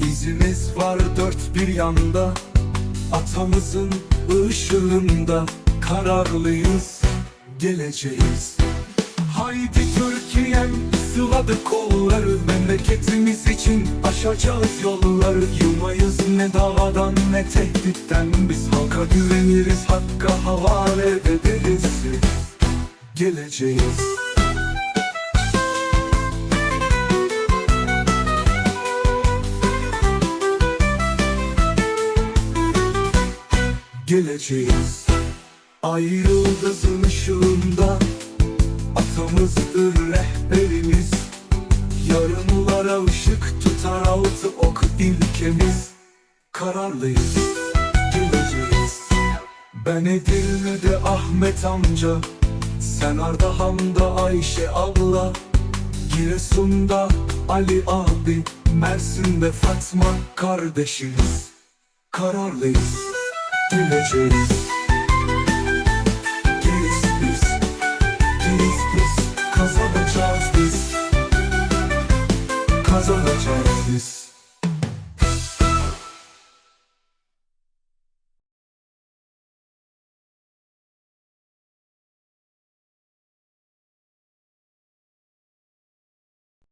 Memleketimiz var dört bir yanda. Atamızın ışığında Kararlıyız, geleceğiz. Haydi Türkiye'm sıvadı kolları. Memleketimiz için aşacağız yolları. Yılmayız ne davadan ne tehditten. Biz halka güveniriz, hakka havale ederiz. Geleceğiz geleceğiz. Ay yıldızın ışığında Atamızdır rehberimiz. Yarınlara ışık tutar altı ok ilkemiz. Kararlıyız, geleceğiz. Ben Edirne'de Ahmet amca Sen Ardahan'da Ayşe abla. Giresun'da Ali abi Mersin'de Fatma kardeşimiz. Kararlıyız, geleceğiz Biz biz, biz biz Kazanacağız biz. Kazanacağız biz